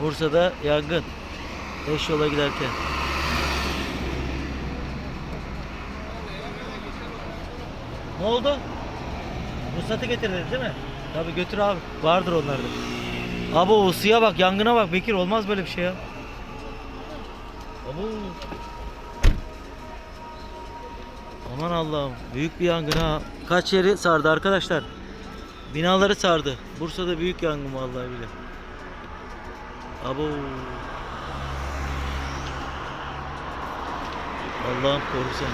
Bursa'da yangın. Beş yola giderken. Ne oldu? Ruhsatı getirdin değil mi? Tabii götür abi. Vardır onlarda. Abi o ısıya bak, yangına bak Bekir. Olmaz böyle bir şey ya. Abo. Aman Allah'ım. Büyük bir yangın ha. Kaç yeri sardı arkadaşlar. Binaları sardı. Bursa'da büyük yangın vallahi bile. Abo. Allah'ım korusun.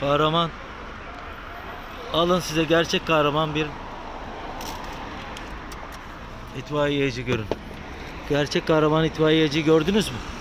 Kahraman. Alın size gerçek kahraman bir itfaiyeci görün. Gerçek kahraman itfaiyeci gördünüz mü?